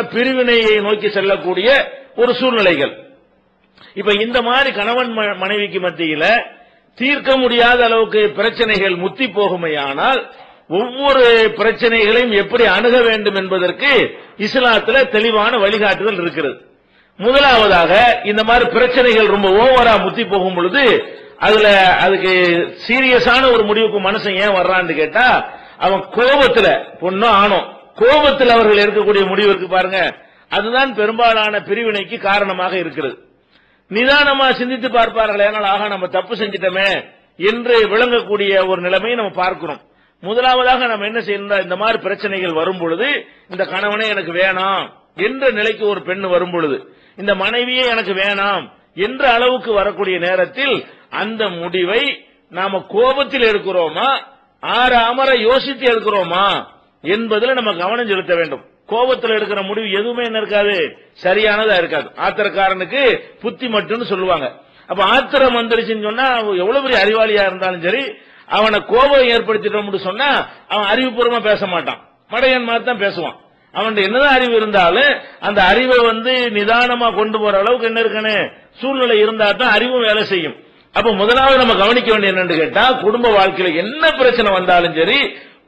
பிரிவினையை நோக்கி செல்லக்கூடிய ஒரு சூழ்நிலைகள். இப்ப இந்த மாதிரி கணவன் ம- மனைவிக்கு மத்தியில தீர்க்க முடியாத அளவுக்கு பிரச்சனைகள் முத்தி போகுமையானால் ஒவ்வொரு பிரச்சனைகளையும் எப்படி அணுக வேண்டும் என்பதற்கு இஸ்லாத்துல தெளிவான வழிகாட்டுதல் இருக்கிறது. முதலாவதாக இந்த மாதிரி பிரச்சனைகள் ரொம்ப ஓவரா முத்தி போகும் பொழுது அதுல அதுக்கு சீரியஸான ஒரு முடிவுக்கு மனுஷன் ஏன் வர்றான்னு கேட்டா அவன் கோபத்துல பொண்ணோ ஆணோ கோபத்தில் அவர்கள் எடுக்கக்கூடிய முடிவு இருக்கு பாருங்க. அதுதான் பெரும்பாலான பிரிவினைக்கு காரணமாக இருக்கிறது. நிதானமா சிந்தித்து பார்ப்பார்கள் ஏனால் ஆக நம்ம தப்பு செஞ்சிட்டோமே என்று விளங்கக்கூடிய ஒரு நிலைமையை நம்ம பார்க்கிறோம். முதலாவதாக நம்ம என்ன செய்யணும் இந்த மாதிரி பிரச்சனைகள் வரும் பொழுது இந்த கணவனே எனக்கு வேணாம் என்ற நிலைக்கு ஒரு பெண் வரும் பொழுது இந்த மனைவியே எனக்கு வேணாம் என்ற அளவுக்கு வரக்கூடிய நேரத்தில் அந்த முடிவை நாம கோபத்தில் எடுக்கிறோமா ஆற அமர யோசித்து எடுக்கிறோமா என்பதில் நம்ம கவனம் செலுத்த வேண்டும். கோபத்தில் எடுக்கிற முடிவு எதுவுமே என்ன இருக்காது. சரியானதா இருக்காது. ஆத்திரக்காரனுக்கு புத்தி மட்டும்னு சொல்லுவாங்க. அப்ப ஆத்திரம் வந்துருச்சுன்னு சொன்னா அவன் எவ்வளவு பெரிய அறிவாளியா இருந்தாலும் சரி அவனை கோபம் ஏற்படுத்திட்டோம்னு சொன்னா அவன் அறிவுபூர்வமா பேச மாட்டான். மடையன் மாதிரி தான் பேசுவான். அவன்கிட்ட என்னதான் அறிவு இருந்தாலும் அந்த அறிவை வந்து நிதானமா கொண்டு போற அளவுக்கு என்ன இருக்கணும்? சூழ்நிலை இருந்தா தான் அறிவும் வேலை செய்யும். அப்ப முதலாவது நம்ம கவனிக்க வேண்டிய என்னன்னு கேட்டா குடும்ப வாழ்க்கையில என்ன பிரச்சனை வந்தாலும் சரி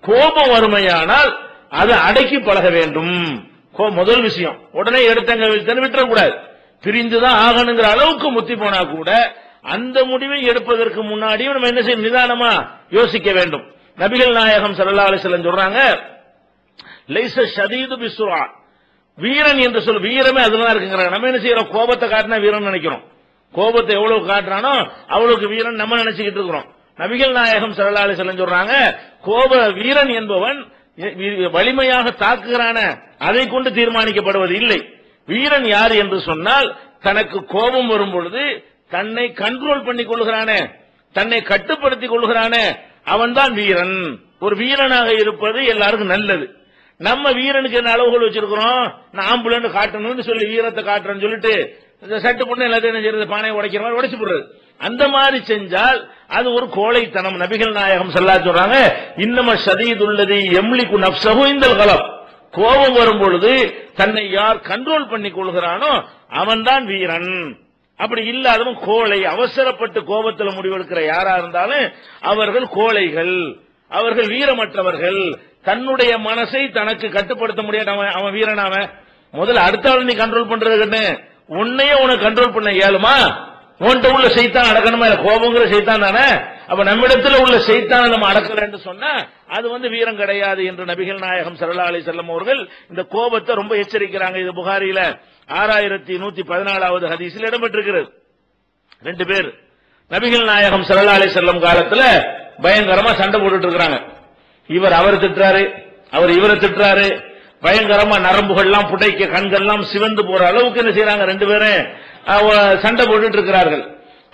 கோபம் வறுமையானால் அதை அடக்கி பழக வேண்டும். கோ- முதல் விஷயம். உடனே எடுத்தங்க விட்டன்னு விட்டுறக்கூடாது. பிரிந்துதான் ஆகணுங்கிற அளவுக்கு முத்தி போனா கூட அந்த முடிவை எடுப்பதற்கு முன்னாடியும் நம்ம என்ன செய்யும் நிதானமா யோசிக்க வேண்டும். நபிகள் நாயகம் சல்லா அலைஹி சொல்றாங்க லைச ஷதீது வீரன் என்று சொல் வீரமே அதுதான் இருக்குங்கிறாங்க. நம்ம என்ன செய்யறோம்? கோபத்தை காட்டினா வீரன் நினைக்கிறோம். கோபத்தை எவ்வளவு காட்டுறானோ அவ்வளவுக்கு வீரன் நம்ம நினைச்சுக்கிட்டு இருக்கிறோம். நபிகள் நாயகம் ஸல்லல்லாஹு செல்லம் சொல்றாங்க கோப வீரன் என்பவன் வலிமையாக தாக்குகிறான அதை கொண்டு தீர்மானிக்கப்படுவது இல்லை. வீரன் யார் என்று சொன்னால் தனக்கு கோபம் வரும் பொழுது தன்னை கண்ட்ரோல் பண்ணி கொள்கிறானே தன்னை கட்டுப்படுத்திக் கொள்கிறானே அவன்தான் வீரன். ஒரு வீரனாக இருப்பது எல்லாருக்கும் நல்லது. நம்ம வீரனுக்கு என்ன அளவுகள் வச்சிருக்கிறோம்? நான் ஆம்புலன்னு காட்டணும்னு சொல்லி வீரத்தை காட்டுறேன்னு சொல்லிட்டு இந்த சட்டு பொண்ணு எல்லாத்தையும் என்ன செய்யறது? பானையை உடைக்கிற மாதிரி உடைச்சு போடுறது. அந்த மாதிரி செஞ்சால் அது ஒரு கோழைத்தனம். நபிகள் நாயகம் சொல்லா சொல்றாங்க இன்னம சதீதுள்ளது எம்லிக்கு நப்சகு இந்த கலம் கோபம் வரும் பொழுது தன்னை யார் கண்ட்ரோல் பண்ணி கொள்கிறானோ அவன்தான் வீரன். அப்படி இல்லாதவன் கோழை அவசரப்பட்டு கோபத்தில் முடிவெடுக்கிற யாரா இருந்தாலும் அவர்கள் கோழைகள். அவர்கள் வீரமற்றவர்கள். தன்னுடைய மனசை தனக்கு கட்டுப்படுத்த முடியாது அவன் அவன் வீரன் அவன். முதல்ல அடுத்த ஆள் நீ கண்ட்ரோல் பண்றதுக்குன்னு உன்னையே உனக்கு கண்ட்ரோல் பண்ண இயலுமா? உன்கிட்ட உள்ள செய்தான் அடக்கணுமா? இல்ல கோபங்கிற செய்தான் தானே? அப்ப நம்மிடத்துல உள்ள செய்தான நம்ம அடக்கலன்னு சொன்னா அது வந்து வீரம் கிடையாது என்று நபிகள் நாயகம் சரலா அலி செல்லம் அவர்கள் இந்த கோபத்தை ரொம்ப எச்சரிக்கிறாங்க. இது புகாரியில ஆறாயிரத்தி நூத்தி பதினாலாவது ஹதீஸில் இடம்பெற்றிருக்கிறது. ரெண்டு பேர். நபிகள் நாயகம் சரலா அலி செல்லம் காலத்துல பயங்கரமா சண்டை போட்டுட்டு இருக்கிறாங்க. இவர் அவர் திட்டுறாரு அவர் இவரை திட்டுறாரு பயங்கரமா நரம்புகள்லாம் புடைக்க கண்கள்லாம் சிவந்து போற அளவுக்கு என்ன செய்யறாங்க ரெண்டு பேரும்? சண்டை போட்டுட்டு இருக்கிறார்கள்.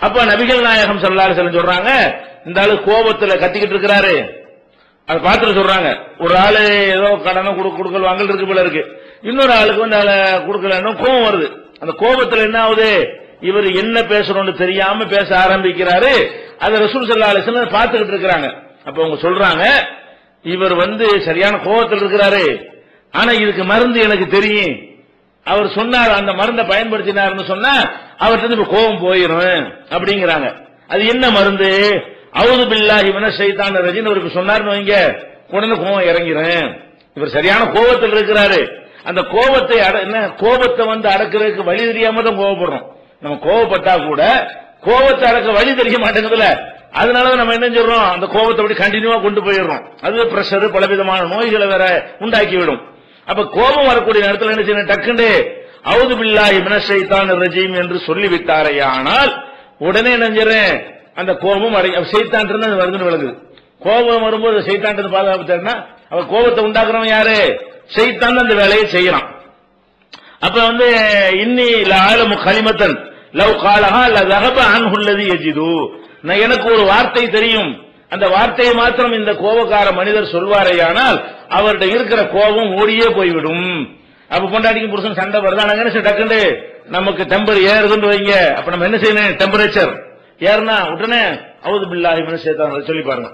அப்ப நபிகள் நாயகம் சொல்லாரு அலி சொல்றாங்க இந்த ஆளு கோபத்துல கத்திக்கிட்டு இருக்கிறாரு. அதை பார்த்துட்டு சொல்றாங்க ஒரு ஆளு ஏதோ கடனை கொடு கொடுக்கல் வாங்கல் இருக்கு போல இருக்கு. இன்னொரு ஆளுக்கு வந்து அதை கொடுக்கலன்னு கோபம் வருது. அந்த கோபத்துல என்ன ஆகுது? இவர் என்ன பேசணும்னு தெரியாம பேச ஆரம்பிக்கிறாரு. அதை ரசூல் சல்லா அலிஸ்லாம் பார்த்துக்கிட்டு இருக்கிறாங்க. அப்ப அவங்க சொல்றாங்க இவர் வந்து சரியான கோபத்தில் இருக்கிறாரு. ஆனா இதுக்கு மருந்து எனக்கு தெரியும். அவர் சொன்னார் அந்த மருந்தை பயன்படுத்தினார்னு சொன்னா அவர்கிட்ட இருந்து இப்ப கோபம் போயிடும் அப்படிங்கிறாங்க. அது என்ன மருந்து? அவுது பில்லாஹி மன ஷைத்தான ரஜின் அவருக்கு சொன்னார்னு வைங்க உடனே கோபம் இறங்கிறேன் இவர் சரியான கோபத்தில் இருக்கிறாரு. அந்த கோபத்தை அட- என்ன கோபத்தை வந்து அடக்கிறதுக்கு வழி தெரியாம தான் கோபப்படுறோம். நம்ம கோபப்பட்டா கூட கோபத்தை அடக்க வழி தெரிய மாட்டேங்குதுல அதனால நம்ம என்ன சொல்றோம்? அந்த கோபத்தை அப்படி கண்டினியூவா கொண்டு போயிடுறோம். அது பிரஷர் பலவிதமான நோய்களை வேற உண்டாக்கி விடும் அப்ப கோபம் வரக்கூடிய நேரத்தில் என்ன செய்யணும்? டக்குண்டு அவுது பில்லாஹி மினசைத்தான் ரஜீம் என்று சொல்லிவிட்டாரையானால் உடனே என்ன அந்த கோபம் அடை செய்தான் இருந்தா அது வருதுன்னு விளங்குது. கோபம் வரும்போது செய்தான் பாதுகாப்பு தேடினா அவ கோபத்தை உண்டாக்குறவன் யாரு? செய்தான் அந்த வேலையை செய்யறான். அப்ப வந்து இன்னி ஆலமு கலிமத்தன் லவ் காலஹா ல தகப அன்ஹுல்லதி எஜிது நான் எனக்கு ஒரு வார்த்தை தெரியும். அந்த வார்த்தையை மாத்திரம் இந்த கோபக்கார மனிதர் சொல்வாரேயானால் அவர்கிட்ட இருக்கிற கோபம் ஓடியே போய்விடும். அப்ப பொண்டாட்டிக்கு புருஷன் சண்டை வருது? நாங்க என்ன செய்ய டக்குண்டு நமக்கு டெம்பர் ஏறுதுன்னு வைங்க. அப்ப நம்ம என்ன செய்யணும்? டெம்பரேச்சர் ஏறுனா உடனே அவது பில்லாஹி மினஷ் சொல்லி பாருங்க.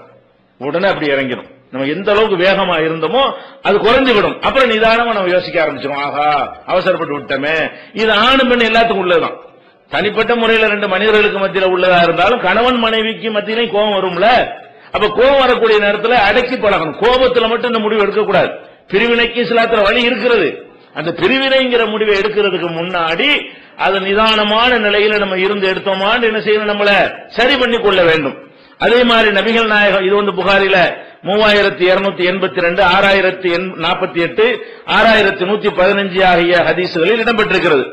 உடனே அப்படி இறங்கிடும். நம்ம எந்த அளவுக்கு வேகமா இருந்தோமோ அது குறைஞ்சு விடும். அப்புறம் நிதானமா நம்ம யோசிக்க ஆரம்பிச்சிடும் ஆஹா அவசரப்பட்டு விட்டோமே. இது ஆணும் பெண் எல்லாத்துக்கும் உள்ளதுதான். தனிப்பட்ட முறையில் ரெண்டு மனிதர்களுக்கு மத்தியில் உள்ளதா இருந்தாலும் கணவன் மனைவிக்கு மத்தியிலையும் கோபம் வரும்ல? அப்ப கோபம் வரக்கூடிய நேரத்தில் அடக்கி பழகணும். கோபத்தில் மட்டும் இந்த முடிவு எடுக்கக்கூடாது பிரிவினைக்கு இஸ்லாத்துல வழி இருக்கிறது. அந்த பிரிவினைங்கிற முடிவை எடுக்கிறதுக்கு முன்னாடி அது நிதானமான நிலையில நம்ம இருந்து எடுத்தோமான்னு என்ன செய்யணும் நம்மள சரி பண்ணி கொள்ள வேண்டும். அதே மாதிரி நபிகள் நாயகம் இது வந்து புகாரில மூவாயிரத்தி இருநூத்தி எண்பத்தி ரெண்டு ஆறாயிரத்தி நாற்பத்தி எட்டு ஆறாயிரத்தி நூத்தி பதினஞ்சு ஆகிய ஹதீசுகளில் இடம்பெற்றிருக்கிறது.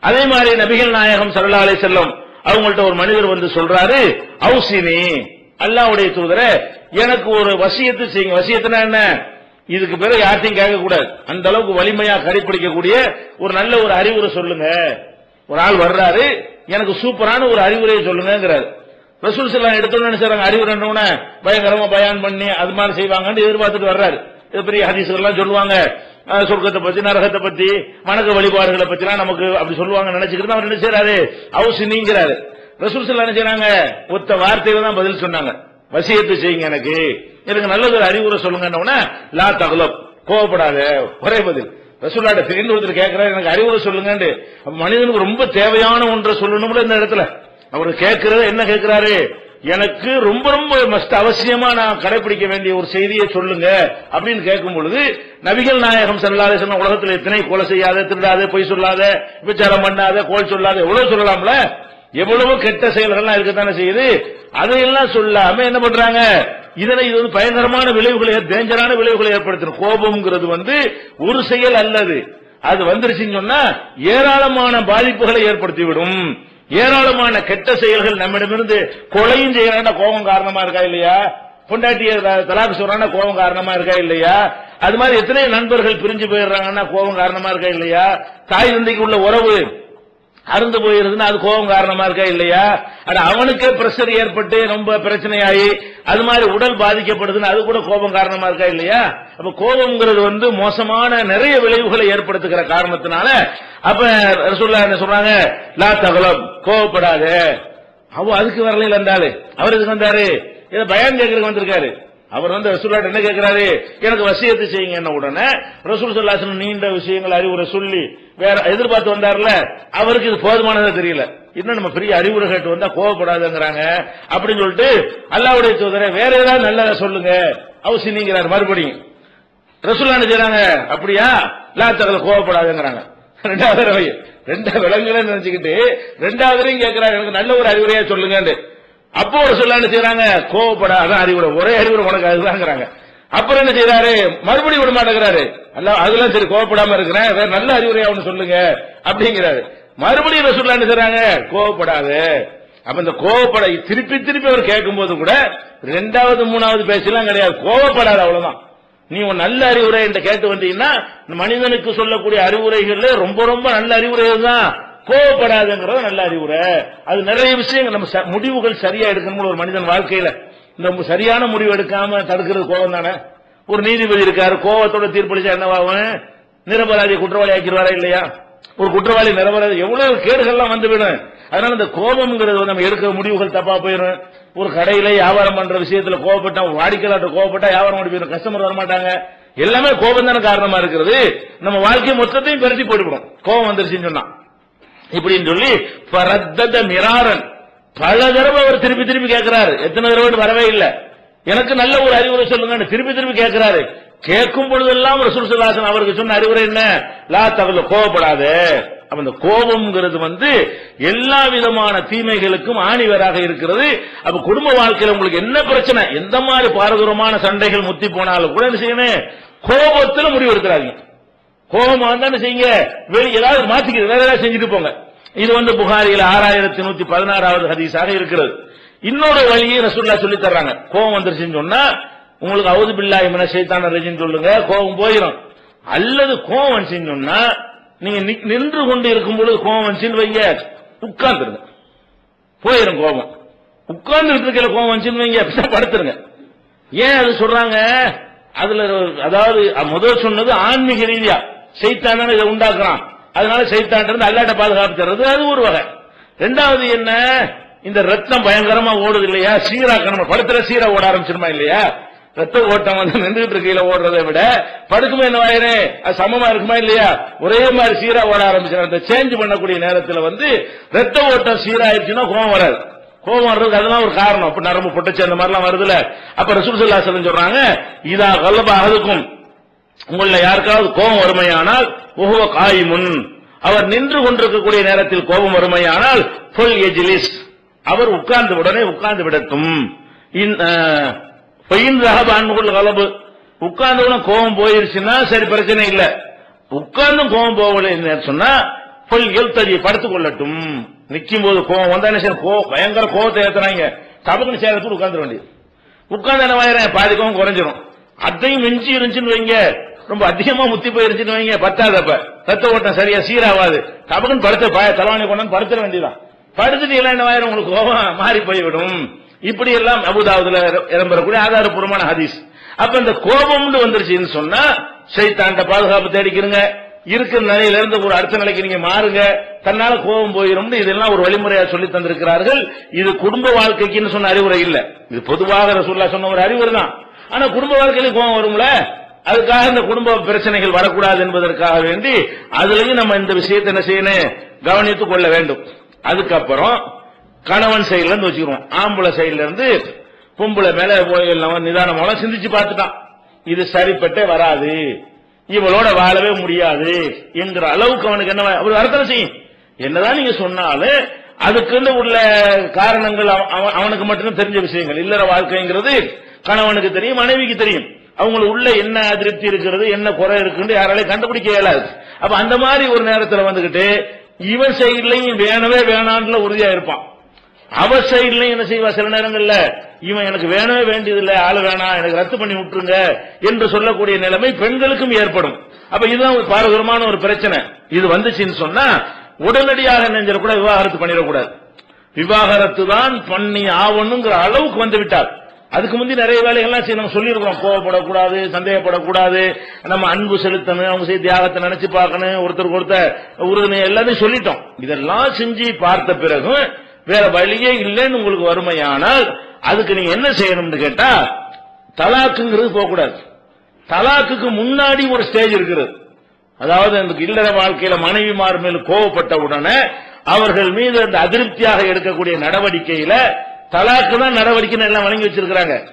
அதே மாதிரி நபிகள் நாயகம் சல்லா அலி செல்லம் அவங்கள்ட்ட ஒரு மனிதர் வந்து சொல்றாரு அவுசினி அல்லாவுடைய தூதர எனக்கு ஒரு வசியத்து செய்யுங்க. வசியத்துனா என்ன? இதுக்கு பிறகு யார்ட்டையும் கேட்க கூடாது அந்த அளவுக்கு வலிமையா கடைபிடிக்கக்கூடிய ஒரு நல்ல ஒரு அறிவுரை சொல்லுங்க. ஒரு ஆள் வர்றாரு எனக்கு சூப்பரான ஒரு அறிவுரையை சொல்லுங்கிறாரு ரசூல் செல்லாம் எடுத்தோன்னு நினைச்சாங்க அறிவுரைன்னு பயங்கரமா பயான் பண்ணி அது மாதிரி செய்வாங்கன்னு எதிர்பார்த்துட்டு வர்றாரு. பெரிய ஹதீசுகள்லாம் சொல்லுவாங்க. சொர்க்கத்தை பத்தி நரகத்தை பத்தி வணக்க வழிபாடுகளை பத்திலாம் நமக்கு அப்படி சொல்லுவாங்க நினைச்சுக்கிட்டு அவர் என்ன செய்யறாரு அவசியங்கிறாரு ரசூல் செல்லாம் என்ன செய்றாங்க? ஒத்த வார்த்தையில தான் பதில் சொன்னாங்க. வசியத்து செய்யுங்க எனக்கு. எனக்கு நல்லது ஒரு அறிவுரை சொல்லுங்க லா தகலப் கோவப்படாத ஒரே பதில். ரசூல்லாட்ட திடீர்னு ஒருத்தர் கேட்கிறாரு எனக்கு அறிவுரை சொல்லுங்க மனிதனுக்கு ரொம்ப தேவையான ஒன்றை சொல்லணும்ல இந்த இடத்துல. அவர் கேட்கிறது என்ன கேட்கிறாரு எனக்கு ரொம்ப ரொம்ப அவசியமா நான் கடைபிடிக்க வேண்டிய ஒரு செய்தியை சொல்லுங்க அப்படின்னு கேட்கும் பொழுது நபிகள் நாயகம் செல்லாத சொன்ன உலகத்தில் எத்தனை கொலை செய்யாத திருடாத பொய் சொல்லாத விபச்சாரம் பண்ணாத கோல் சொல்லாத எவ்வளவு சொல்லலாம்ல? எவ்வளவு கெட்ட செயல்கள்லாம் இருக்கத்தானே செய்யுது? அதையெல்லாம் சொல்லாம என்ன பண்றாங்க? இதனை இது வந்து பயங்கரமான விளைவுகளை டேஞ்சரான விளைவுகளை ஏற்படுத்தும் கோபம்ங்கிறது வந்து ஒரு செயல் அல்லது. அது வந்துருச்சுன்னு சொன்னா ஏராளமான பாதிப்புகளை ஏற்படுத்திவிடும். ஏராளமான கெட்ட செயல்கள் நம்மிடமிருந்து கொலையும் செய்யறான கோபம் காரணமா இருக்கா இல்லையா? பொண்டாட்டிய தலாக்கு சொல்றான கோபம் காரணமா இருக்கா இல்லையா? அது மாதிரி எத்தனை நண்பர்கள் பிரிஞ்சு போயிடுறாங்கன்னா கோபம் காரணமா இருக்கா இல்லையா? தாய் தந்தைக்கு உள்ள உறவு அருந்து போயிருதுன்னா அது கோபம் காரணமா இருக்கா இல்லையா? அட அவனுக்கே பிரஷர் ஏற்பட்டு ரொம்ப பிரச்சனையாகி அது மாதிரி உடல் பாதிக்கப்படுதுன்னு அது கூட கோபம் காரணமா இருக்கா இல்லையா? அப்ப கோபம்ங்கிறது வந்து மோசமான நிறைய விளைவுகளை ஏற்படுத்துகிற காரணத்தினால அப்ப ரசூல்லா என்ன சொல்றாங்க? லா தகலம் கோவப்படாத அவ அதுக்கு வரல இருந்தாரு அவர் இதுக்கு வந்தாரு? இதை பயன் கேட்கறதுக்கு வந்திருக்காரு. அவர் வந்து ரசூல்லாட்ட என்ன கேட்கிறாரு எனக்கு வசியத்து செய்யுங்க என்ன உடனே ரசூல் சொல்லாசன் நீண்ட விஷயங்கள் அறிவுரை சொல்லி வேற எதிர்பார்த்து வந்தார்ல அவருக்கு இது போதுமானதா தெரியல. இன்னும் நம்ம பெரிய அறிவுரை கேட்டு வந்தா கோவப்படாதுங்கிறாங்க. அப்படின்னு சொல்லிட்டு அல்லாவுடைய தூதரை வேற ஏதாவது நல்லதா சொல்லுங்க. அவசியங்கிறார் மறுபடியும். ரசூல்லா என்ன அப்படியா? லா கோவப்படாதுங்கிறாங்க. ரெண்டாவது தடவை ரெண்டாவது விலங்குகளை நினைச்சுக்கிட்டு ரெண்டாவது தடவையும் கேட்கிறாங்க எனக்கு நல்ல ஒரு அறிவுரையா சொல்லுங்கன்னு அப்போ ஒரு சொல்ல என்ன செய்யறாங்க கோவப்படாத அறிவுரை ஒரே அறிவுரை உனக்கு அதுதாங்கிறாங்க. அப்புறம் என்ன செய்யறாரு மறுபடியும் விட மாட்டேங்கிறாரு. அல்ல அதெல்லாம் சரி கோவப்படாம இருக்கிறேன். வேற நல்ல அறிவுரையா ஒண்ணு சொல்லுங்க. அப்படிங்கிறாரு. மறுபடியும் ரசூல்லா என்ன செய்யறாங்க கோவப்படாது. அப்ப இந்த கோவப்பட திருப்பி திருப்பி அவர் கேட்கும் போது கூட ரெண்டாவது மூணாவது பேசலாம் கிடையாது. கோவப்படாது அவ்வளவுதான். நீ உன் நல்ல அறிவுரை என்று கேட்டு வந்தீங்கன்னா மனிதனுக்கு சொல்லக்கூடிய அறிவுரைகள்ல ரொம்ப ரொம்ப நல்ல அறிவுரைகள் தான். கோவப்படாதுங்கிறத நல்ல அறிவுரை அது நிறைய விஷயங்கள் நம்ம ச- முடிவுகள் சரியா எடுக்கணும் ஒரு மனிதன் வாழ்க்கையில. இந்த சரியான முடிவு எடுக்காம தடுக்கிறது கோபம் தானே? ஒரு நீதிபதி இருக்காரு கோவத்தோட தீர்ப்பளிச்சா என்னவாகும் நிரபராதி குற்றவாளி ஆக்கிடுவாரா இல்லையா? ஒரு குற்றவாளி நிரபராதி எவ்வளவு கேடுகள்லாம் வந்துவிடும் அதனால இந்த கோபம்ங்கிறது நம்ம எடுக்கிற முடிவுகள் தப்பா போயிடும் ஒரு கடையில வியாபாரம் பண்ற விஷயத்துல கோவப்பட்டா வாடிக்கையாளர் கோவப்பட்டா வியாபாரம் ஓடி போயிடும் கஸ்டமர் வர மாட்டாங்க. எல்லாமே கோபம் தானே காரணமா இருக்கிறது. நம்ம வாழ்க்கை மொத்தத்தையும் பெருட்டி போட்டுவிடும் கோபம் வந்துருச்சுன்னு சொன்னா. இப்படின்னு சொல்லி பரத்தத மிராரன் பல தடவை அவர் திருப்பி திருப்பி கேட்கிறாரு எத்தனை தடவை வரவே இல்லை. எனக்கு நல்ல ஒரு அறிவுரை சொல்லுங்க திருப்பி திருப்பி கேட்கிறாரு கேட்கும் பொழுதெல்லாம் ஒரு சுல்லாசன் அவருக்கு சொன்ன அறிவுரை என்ன? லா தவிர கோவப்படாது அந்த கோபம்ங்கிறது வந்து எல்லா விதமான தீமைகளுக்கும் ஆணிவராக இருக்கிறது. அப்ப குடும்ப வாழ்க்கையில உங்களுக்கு என்ன பிரச்சனை? எந்த மாதிரி பாரதூரமான சண்டைகள் முத்தி போனாலும் கூட என்ன செய்யணும்? கோபத்துல முடிவு எடுக்கிறாங்க கோபம் வந்தானே செய்யுங்க. வெளி ஏதாவது மாத்திக்கிறது வேற ஏதாவது செஞ்சுட்டு போங்க. இது வந்து புகாரியில் ஆறாயிரத்தி நூத்தி பதினாறாவது ஹதீஸாக இருக்கிறது. இன்னொரு வழியை ரசூல்லா சொல்லி தர்றாங்க. கோபம் வந்துருச்சுன்னு சொன்னா உங்களுக்கு அவுது பில்லா இமன சைத்தான ரஜின்னு சொல்லுங்க கோபம் போயிடும் அல்லது கோபம் வந்துச்சுன்னு சொன்னா நீங்க நின்று கொண்டு இருக்கும் பொழுது கோபம் வந்துச்சுன்னு வைங்க. உட்கார்ந்துருங்க. போயிடும் கோபம். உட்கார்ந்து இருக்கிற கோபம் வந்துச்சுன்னு வைங்க. படுத்துருங்க. ஏன் அது சொல்றாங்க? அதுல அதாவது முதல் சொன்னது ஆன்மீக ரீதியா. செய்தான் தானே இதை உண்டாக்குறான். அதனால செய்தான் இருந்து அல்லாட்ட பாதுகாப்பு தர்றது அது ஒரு வகை. ரெண்டாவது என்ன? இந்த ரத்தம் பயங்கரமா ஓடுது இல்லையா? சீராக்கணும் படத்துல சீரா ஓட ஆரம்பிச்சிருமா இல்லையா? ரத்த ஓட்டம் வந்து நின்றுகிட்டு இருக்கையில ஓடுறதை விட படுக்குமே என்ன ஆயிரு அது சமமா இருக்குமா இல்லையா? ஒரே மாதிரி சீரா ஓட ஆரம்பிச்சு அந்த சேஞ்ச் பண்ணக்கூடிய நேரத்தில் வந்து ரத்த ஓட்டம் சீராயிருச்சுன்னா கோவம் வராது. கோவம் வர்றதுக்கு அதெல்லாம் ஒரு காரணம். இப்ப நரம்பு புட்டச்சு அந்த மாதிரிலாம் வருதுல. அப்ப ரசூல் சல்லா சொல்றாங்க இதா கல்லபா அதுக்கும் உங்களில் யாருக்காவது கோபம் வறுமையானால் ஒவ்வொரு காயிமுன். அவர் நின்று கொண்டிருக்கக்கூடிய நேரத்தில் கோபம் வறுமையானால் ஃபுல் எஜிலிஸ். அவர் உட்கார்ந்து உடனே உட்கார்ந்து விடட்டும். ரகபான்முகள் கலப்பு உட்கார்ந்த உடனே கோபம் போயிருச்சுன்னா சரி பிரச்சனை இல்ல. உட்கார்ந்தும் கோபம் போகல சொன்னா புல் எழுத்தறி படுத்துக் கொள்ளட்டும். நிற்கும் போது கோபம் வந்தா என்ன கோ- பயங்கர கோபத்தை ஏத்துறாங்க. டபக்குன்னு சேர்த்து உட்கார்ந்து வேண்டியது. உட்கார்ந்து என்ன வாயிறேன் பாதி கோவம் குறைஞ்சிரும். அதையும் மிஞ்சி இருந்துச்சுன்னு வைங்க. ரொம்ப அதிகமா முத்தி போயிருச்சுன்னு வைங்க. பத்தாதப்ப. ரத்த ஓட்டம் சரியா சீராவாது. டபக்குன்னு படுத்த பாய தலைவாணி கொண்டாந்து படுத்துட வேண்டியதான் படுத்துட்டு எல்லாம் என்ன உங்களுக்கு கோபம் மாறி போய்விடும். இப்படி எல்லாம் அபுதாபுல இடம்பெறக்கூடிய ஆதாரபூர்வமான ஹதீஸ். அப்ப இந்த கோபம்னு வந்துருச்சுன்னு சொன்னா சைத்தாண்ட பாதுகாப்பு தேடிக்கிறங்க இருக்கிற நிலையில இருந்து ஒரு அடுத்த நிலைக்கு நீங்க மாறுங்க. தன்னால கோபம் போயிரும்னு இதெல்லாம் ஒரு வழிமுறையா சொல்லி தந்திருக்கிறார்கள். இது குடும்ப வாழ்க்கைக்குன்னு சொன்ன அறிவுரை இல்ல. இது பொதுவாக ரசூல்லா சொன்ன ஒரு அறிவுரை தான் ஆனா குடும்ப வாழ்க்கையில கோபம் வரும்ல? அதுக்காக இந்த குடும்ப பிரச்சனைகள் வரக்கூடாது என்பதற்காக வேண்டி அதுலயும் நம்ம இந்த விஷயத்தை என்ன செய்யணும்? கவனித்துக் கொள்ள வேண்டும். அதுக்கப்புறம் கணவன் சைட்ல இருந்து வச்சுக்கிறோம். ஆம்பளை சைட்ல இருந்து பொம்பளை மேல போய் நிதானமாக சிந்திச்சு பார்த்துட்டான். இது சரிப்பட்டே வராது. இவளோட வாழவே முடியாது என்கிற அளவுக்கு அவனுக்கு என்ன ஒரு அர்த்தம் செய்யும். என்னதான் நீங்க சொன்னாலும் அதுக்குன்னு உள்ள காரணங்கள் அவ- அவ- அவனுக்கு மட்டும்தான் தெரிஞ்ச விஷயங்கள். இல்லற வாழ்க்கைங்கிறது கணவனுக்கு தெரியும் மனைவிக்கு தெரியும். அவங்களுக்கு உள்ள என்ன அதிருப்தி இருக்கிறது என்ன குறை இருக்குன்னு யாராலையும் கண்டுபிடிக்க இயலாது. அப்ப அந்த மாதிரி ஒரு நேரத்துல வந்துகிட்டு இவன் சைட்லையும் வேணவே வேணான்னு உறுதியா இருப்பான். அவ சைட்லையும் என்ன செய்வா? சில நேரங்கள்ல இவன் எனக்கு வேணவே வேண்டியதில்லை ஆளு வேணாம் எனக்கு ரத்து பண்ணி விட்டுருங்க என்று சொல்லக்கூடிய நிலைமை பெண்களுக்கும் ஏற்படும். அப்ப இதுதான் ஒரு பாரதூரமான ஒரு பிரச்சனை. இது வந்துச்சுன்னு சொன்னா உடனடியாக நெஞ்சிடக்கூட விவாகரத்து பண்ணிடக்கூடாது. விவாகரத்து தான் பண்ணி ஆவணுங்கிற அளவுக்கு வந்து விட்டார். அதுக்கு முந்தி நிறைய வேலைகள்லாம் சரி நம்ம சொல்லியிருக்கிறோம். கோவப்படக்கூடாது சந்தேகப்படக்கூடாது. நம்ம அன்பு செலுத்தணும் அவங்க செய்ய தியாகத்தை நினைச்சு பார்க்கணும் ஒருத்தருக்கு ஒருத்தர் உறுதுணை எல்லாத்தையும் சொல்லிட்டோம். இதெல்லாம் செஞ்சு பார்த்த பிறகு வேற வழியே இல்லைன்னு உங்களுக்கு வறுமையானால் அதுக்கு நீங்க என்ன செய்யணும்னு கேட்டா தலாக்குங்கிறது போகக்கூடாது. தலாக்குக்கு முன்னாடி ஒரு ஸ்டேஜ் இருக்கிறது. அதாவது அந்த இல்லற வாழ்க்கையில மனைவிமார் மேல் கோவப்பட்ட உடனே அவர்கள் மீது அந்த அதிருப்தியாக எடுக்கக்கூடிய நடவடிக்கையில தலாக்கு தான் நடவடிக்கை எல்லாம் வழங்கி வச்சிருக்கிறாங்க.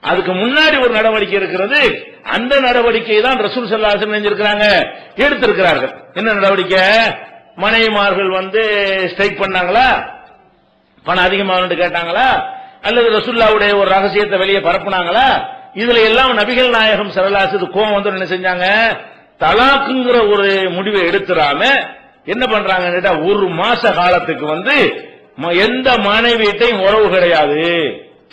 அதுக்கு முன்னாடி ஒரு நடவடிக்கை இருக்கிறது அந்த நடவடிக்கை தான் ரசூல் சல்லாசன் செஞ்சிருக்கிறாங்க. எடுத்திருக்கிறார்கள். என்ன நடவடிக்கை? மனைவிமார்கள் வந்து ஸ்ட்ரைக் பண்ணாங்களா? பணம் அதிகமாக கேட்டாங்களா? அல்லது ரசுல்லாவுடைய ஒரு ரகசியத்தை வெளியே பரப்புனாங்களா? இதுல எல்லாம் நபிகள் நாயகம் சரலாசது கோவம் வந்து என்ன செஞ்சாங்க? தலாக்குங்கிற ஒரு முடிவை எடுத்துடாம என்ன பண்றாங்க ஒரு மாச காலத்துக்கு வந்து எந்த மனைவியிட்டையும் உறவு கிடையாது.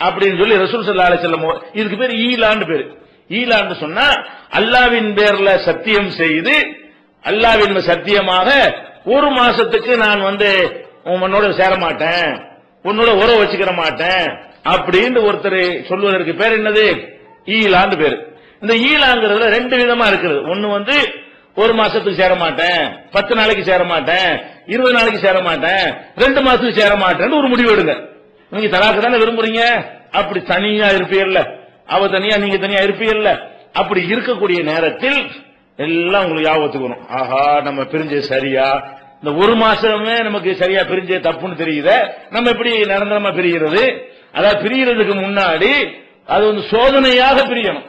அப்படின்னு சொல்லி ரசூல் சல்லா செல்லம் இதுக்கு பேர் ஈலான்னு பேரு. ஈலான்னு சொன்னா அல்லாவின் பேர்ல சத்தியம் செய்து அல்லாவின் சத்தியமாக ஒரு மாசத்துக்கு நான் வந்து உன்னோட சேர மாட்டேன் உன்னோட உறவு வச்சுக்கிற மாட்டேன் அப்படின்னு ஒருத்தர் சொல்வதற்கு பேர் என்னது? ஈலான்னு பேரு. இந்த ஈலாங்கிறதுல ரெண்டு விதமா இருக்குது. ஒன்னு வந்து ஒரு மாசத்துக்கு சேர மாட்டேன் பத்து நாளைக்கு சேர மாட்டேன் இருபது நாளைக்கு சேர மாட்டேன் ரெண்டு மாசத்துக்கு சேர மாட்டேன்னு ஒரு முடிவு எடுங்க. நீங்க தலாக்கு தானே விரும்புறீங்க? அப்படி தனியா இருப்பீர்ல அவ தனியா நீங்க தனியா இருப்பீர்ல அப்படி இருக்கக்கூடிய நேரத்தில் எல்லாம் உங்களுக்கு ஞாபகத்துக்கு வரும் ஆஹா நம்ம பிரிஞ்சது சரியா? இந்த ஒரு மாசமே நமக்கு சரியா பிரிஞ்சது தப்புன்னு தெரியுத. நம்ம எப்படி நிரந்தரமா பிரிகிறது? அதாவது பிரியறதுக்கு முன்னாடி அது வந்து சோதனையாக பிரியணும்.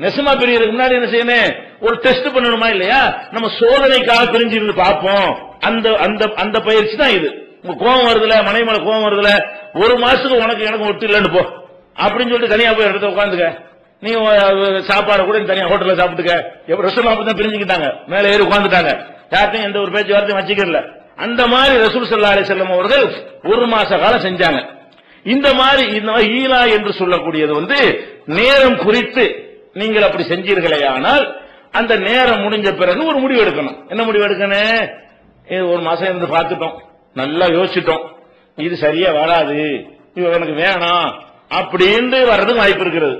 நெசமா பிரியறதுக்கு முன்னாடி என்ன செய்யணும்? ஒரு டெஸ்ட் பண்ணணுமா இல்லையா? நம்ம சோதனைக்காக பிரிஞ்சிருந்து பார்ப்போம். அந்த அந்த அந்த பயிற்சி தான் இது. உங்க கோவம் வருதுல மனைவி மேல கோவம் வருதுல ஒரு மாசத்துக்கு உனக்கு எனக்கு ஒட்டு இல்லைன்னு போ. அப்படின்னு சொல்லிட்டு தனியா போய் இடத்துல உட்காந்துக்க நீ சாப்பாடு கூட தனியா ஹோட்டல்ல சாப்பிட்டுக்க. ரசூல் ரசூல் தான் பிரிஞ்சுக்கிட்டாங்க. மேல ஏறி உட்காந்துட்டாங்க யார்ட்டையும் எந்த ஒரு பேச்சுவார்த்தையும் வச்சுக்கல அந்த மாதிரி ரசூல் சல்லா அலி செல்லம் அவர்கள் ஒரு மாச காலம் செஞ்சாங்க. இந்த மாதிரி இந்த மாதிரி ஈலா என்று சொல்லக்கூடியது வந்து நேரம் குறித்து நீங்கள் அப்படி செஞ்சீர்களே ஆனால் அந்த நேரம் முடிஞ்ச பிறகு ஒரு முடிவு எடுக்கணும். என்ன முடிவு எடுக்கணும்? இது ஒரு மாசம் இருந்து பார்த்துட்டோம். நல்லா யோசிச்சிட்டோம். இது சரியா வராது இது எனக்கு வேணாம். அப்படின்னு வர்றதுக்கு வாய்ப்பு இருக்கிறது.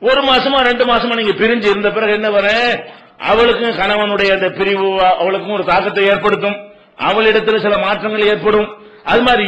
ஒரு மாசமா ரெண்டு மாசமா நீங்க பிரிஞ்சு இருந்த பிறகு என்ன வர அவளுக்கும் கணவனுடைய அந்த பிரிவு அவளுக்கும் ஒரு தாக்கத்தை ஏற்படுத்தும். அவளிடத்தில் சில மாற்றங்கள் ஏற்படும். அது மாதிரி